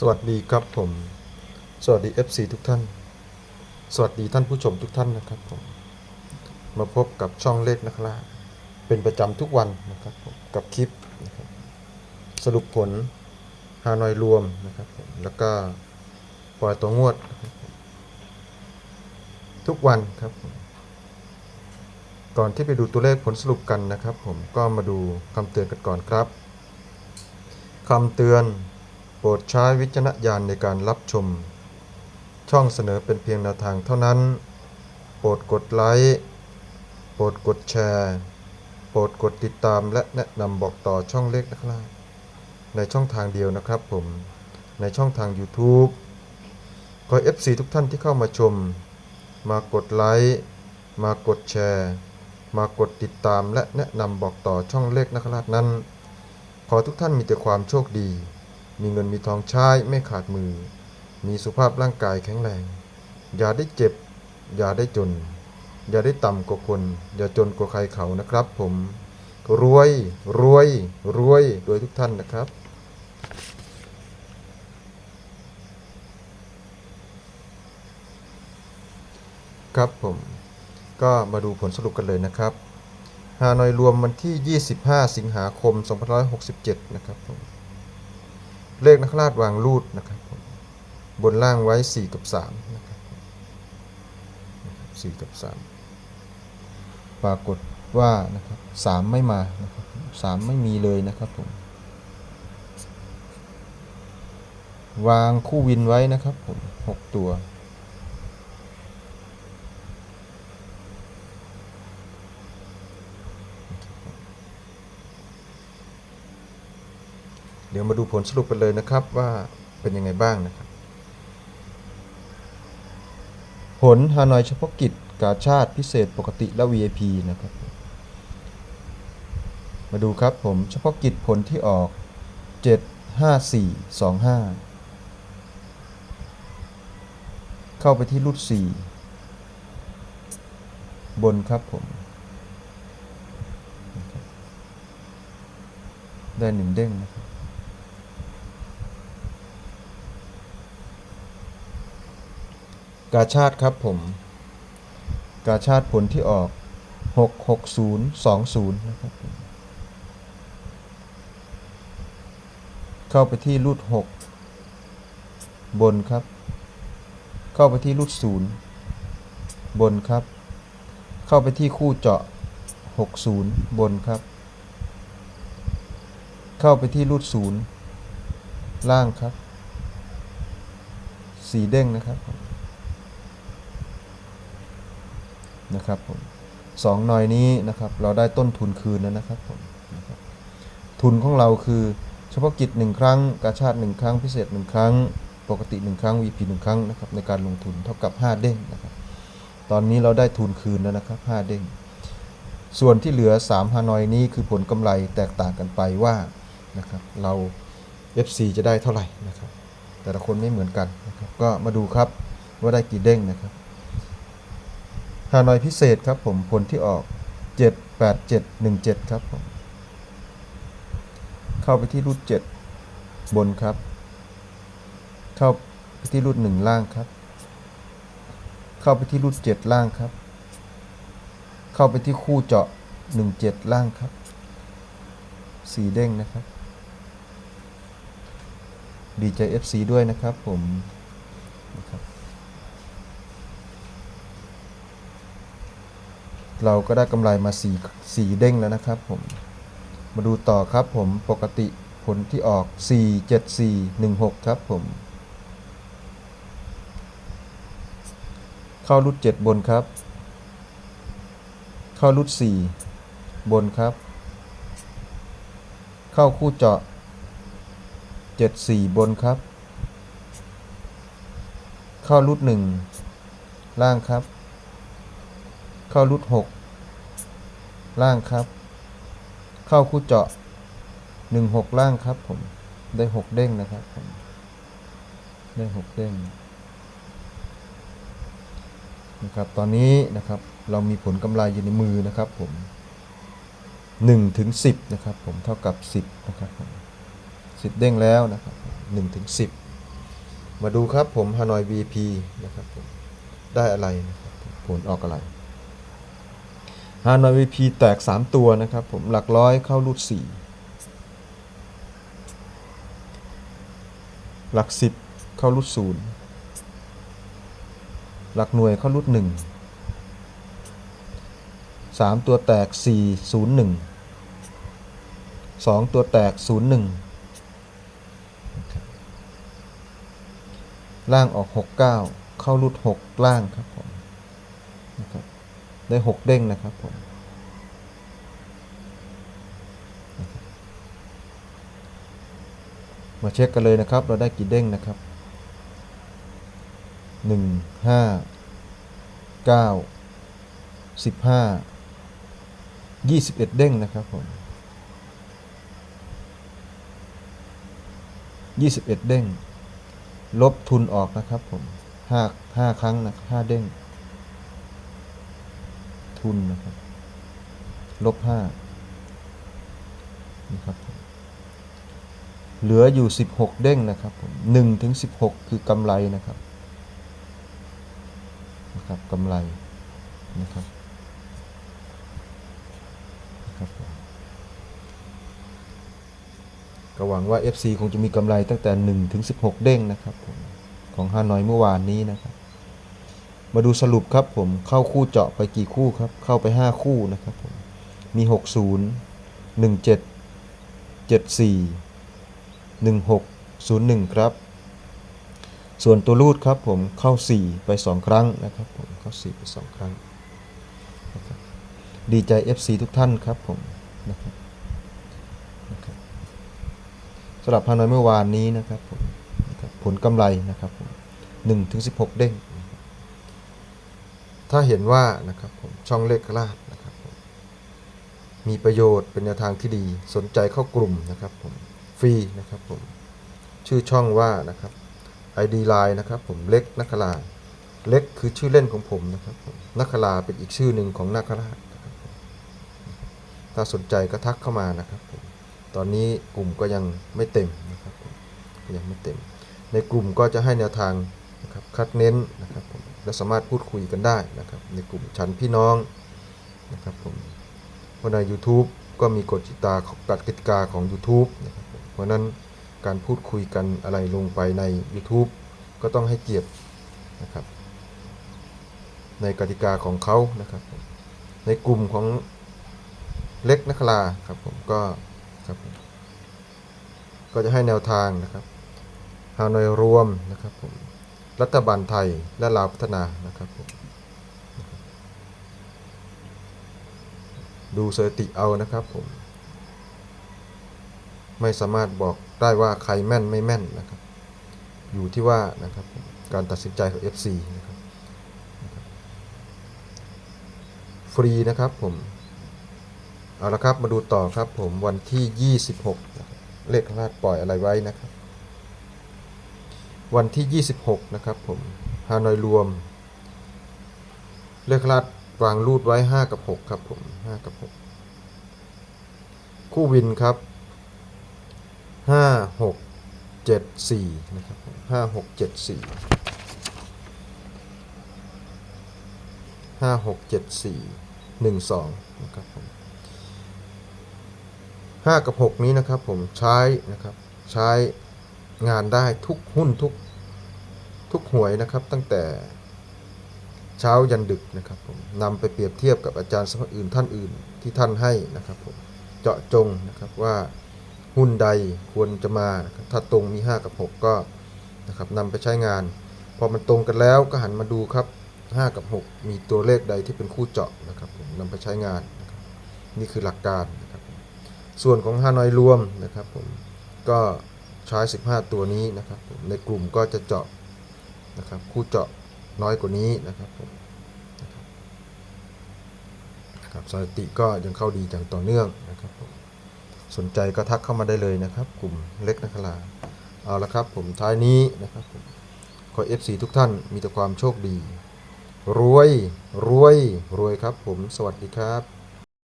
สวัสดีครับผม สวัสดี FC ทุกท่าน สวัสดีท่านผู้ชมทุกท่านนะครับผม มาพบกับช่องเลขนะครับเป็นประจำทุกวันนะครับผมกับคลิปนะครับสรุปผลฮานอยรวมนะครับผมแล้วก็ปล่อยตัวงวด ทุกวันครับก่อนที่ไปดูตัวเลขผลสรุปกันนะครับ ผมก็มาดูคำเตือนกันก่อนครับคำเตือน ปรดใช้วิจารณญาณในการรับชม ช่องเสนอเป็นเพียงแนวทางเท่านั้น โปรดกดไลค์ โปรดกดแชร์ โปรดกดติดตามและแนะนำบอกต่อช่องเล็กนะครับ ในช่องทางเดียวนะครับผม ในช่องทาง YouTube ขอ FC ทุกท่านที่เข้ามาชม มากดไลค์ มากดแชร์ มากดติดตามและแนะนำบอกต่อช่องเล็กนะครับนั้น ขอทุกท่านมีแต่ความโชคดี มีเงินมีทองใช้ไม่ขาดมือ มีสุขภาพร่างกายแข็งแรง อย่าได้เจ็บ อย่าได้จน อย่าได้ต่ำกว่าคน อย่าจนกว่าใครเขานะครับผม รวย รวย รวย โดยทุกท่านนะครับครับผมก็มาดูผลสรุปกันเลยนะครับฮานอยรวมวันที่ 25 สิงหาคม 2567 นะครับผม เลขนักราชวางรูดนะครับ บนล่างไว้ 4 กับ3นะครับ4กับ 3 ปรากฏว่านะครับ3ไม่มานะครับ3ไม่มีเลยนะครับผมวางคู่วินไว้นะครับผม 6 ตัว เดี๋ยวมาดูผลสรุปกันเลยนะครับว่าเป็นยังไงบ้างนะครับ ผลฮานอยเฉพาะกิจกาชาติพิเศษปกติและ VIP นะครับ มาดูครับผมเฉพาะกิจผลที่ออก 75425 เข้าไปที่รูด 4 บนครับผมได้หนึ่งเด้งนะครับ กาชาติครับผม กาชาติผลที่ออก 66020 นะครับ เข้าไปที่รูด6บนครับ เข้าไปที่รูด0บนครับ เข้าไปที่คู่เจาะ 60 บนครับ เข้าไปที่รูด0ล่างครับ สีเด้งนะครับผม นะครับผมสองหน่อยนี้นะครับเราได้ต้นทุนคืนแล้วนะครับผมนะครับทุนของเราคือเฉพาะกิจหนึ่งครั้งกาชาติหนึ่งครั้งพิเศษหนึ่งครั้ง ปกติหนึ่งครั้ง VP หนึ่งครั้งนะครับในการลงทุนเท่ากับ 5 เด้งนะครับตอนนี้เราได้ทุนคืนแล้วนะครับ 5 เด้งส่วนที่เหลือ3ฮานอยนี้คือผลกำไรแตกต่างกันไปว่านะครับเรา FC จะได้เท่าไหร่นะครับแต่ละคนไม่เหมือนกันนะครับก็มาดูครับว่าได้กี่เด้งนะครับ ฮานอยพิเศษครับผมผลที่ออก 78717 ครับผมเข้าไปที่รูด7บนครับ เข้าไปที่รูด1ล่างครับ เข้าไปที่รูด7ล่างครับ เข้าไปที่คู่เจาะ 17 ล่างครับสีเด้งนะครับดีใจ FC ด้วยนะครับผมนะครับ เราก็ได้กำไรมา4 4เด้งแล้วนะครับผม มาดูต่อครับผมปกติผลที่ออก 4 7 4 1 6 ครับผม เข้ารุด 7 บนครับ เข้ารุด 4 บนครับ เข้าคู่เจาะ 7 4 บนครับ เข้ารุด 1 ล่างครับ เข้ารุดหกล่างครับ เข้าคู่เจาะหนึ่งหกล่างครับผมได้หกเด้งนะครับผมได้หกเด้งนะครับตอนนี้นะครับเรามีผลกำไรอยู่ในมือนะครับผมหนึ่งถึงสิบนะครับผมเท่ากับสิบนะครับผมสิบเด้งแล้วนะครับหนึ่งถึงสิบมาดูครับผมฮานอย VP นะครับผมได้อะไรนะครับผลออกอะไร ฮานอย VP แตก 3 ตัวนะครับผมหลักร้อยเข้ารูด 4 หลัก 10 เข้ารูด 0 หลักหน่วยเข้ารูด 1 3 ตัวแตก 4 0 1 2 ตัวแตก 0 1 ล่างออก 69 เข้ารูด6 ล่างครับผมนะครับ ได้6เด้งนะครับผมมาเช็คกันเลยนะครับ เราได้กี่เด้งนะครับ1 5 9 15 21เด้งนะครับผม21เด้ง ลบทุนออกนะครับผมห้าห้าครั้งนะห้าเด้ง ทุนนะครับ ลบห้านะครับเหลืออยู่ 16 เด้งนะครับผมหนึ่งถึง 16 คือกำไรนะครับนะครับกำไรนะครับนะครับก็หวังว่า FC คงจะมีกำไรตั้งแต่1ถึง16 เด้งนะครับผมของฮานอยเมื่อวานนี้นะครับ มาดูสรุปครับผมเข้าคู่เจาะไปกี่คู่ครับ เข้าไป 5 คู่นะครับผมมี 60 17 74 16 01 ครับ ส่วนตัวรูดครับผมเข้า 4 ไป 2 ครั้งนะครับผมเข้า 4 ไป 2 ครั้งนะครับดีใจ FC ทุกท่านครับผมนะครับนะรบสำหรับฮานอยเมื่อวานนี้นะครับผมนะบผลกำไรนะครับผม1ถึง16 เด้ง ถ้าเห็นว่านะครับผมช่องเลขกลาดนะครับผมมีประโยชน์เป็นแนวทางที่ดีสนใจเข้ากลุ่มนะครับผมฟรีนะครับผมชื่อช่องว่านะครับ ID Line นะครับผมเล็กนักคลาเล็กคือชื่อเล่นของผมนะครับผมนักคลาเป็นอีกชื่อหนึ่งของนักคราชถ้าสนใจก็ทักเข้ามานะครับผมตอนนี้กลุ่มก็ยังไม่เต็มนะครับยังไม่เต็ม ในกลุ่มก็จะให้แนวทางนะครับคัดเน้นนะครับผม และสามารถพูดคุยกันได้นะครับ ในกลุ่มชั้นพี่น้องนะครับผมเพราะใน YouTube ก็มีกฎจิตาของกฎกติกาของ YouTube นะครับเพราะนั้นการพูดคุยกันอะไรลงไปใน YouTube ก็ต้องให้เกียรตินะครับ ในกติกาของเขานะครับผมในกลุ่มของเล็กนักลาครับผมก็ครับก็จะให้แนวทางนะครับฮานอยรวมนะครับผม รัฐบาลไทยและลาวพัฒนานะครับดูสถิติเอานะครับผม ไม่สามารถบอกได้ว่าใครแม่นไม่แม่นนะครับ อยู่ที่ว่านะครับการตัดสินใจของ FC นะครับฟรีนะครับผมเอาละครับมาดูต่อครับผมวันที่ 26 เลขคลาดปล่อยอะไรไว้นะครับ วันที่ 26 นะครับผมฮานอยรวม เลขคลาดวางรูดไว้ 5 กับ 6 ครับผม 5 กับ 6 คู่วินครับห้าหกเจ็ดสี่นะครับห้าหกเจ็ดสี่ห้าหกเจ็ดสี่หนึ่งสองนะครับผมห้ากับหกนี้นะครับผมใช้นะครับใช้ งานได้ทุกหุ้นทุกทุกหวยนะครับ ตั้งแต่เช้ายันดึกนะครับผมนำไปเปรียบเทียบกับอาจารย์สมัครอื่นท่านอื่นที่ท่านให้นะครับผมเจาะจงนะครับว่าหุ้นใดควรจะมาะถ้าตรงมี 5 กับ 6 ก็นะครับนำไปใช้งาน พอมันตรงกันแล้วก็หันมาดูครับ 5 กับ 6 มีตัวเลขใดที่เป็นคู่เจาะนะครับผมนำไปใช้งานนะครับนี่คือหลักการนะครับส่วนของฮานอยรวมนะครับผมก็ ใช้ 15 ตัวนี้นะครับ ในกลุ่มก็จะเจาะนะครับ คู่เจาะน้อยกว่านี้นะครับนะครับสถิติก็ยังเข้าดีอย่างต่อเนื่องนะครับสนใจก็ทักเข้ามาได้เลยนะครับ กลุ่มเล็กนักลาเอาละครับผมท้ายนี้นะครับผมขอ FC ทุกท่านมีแต่ความโชคดี รวยรวยรวยครับผมสวัสดีครับ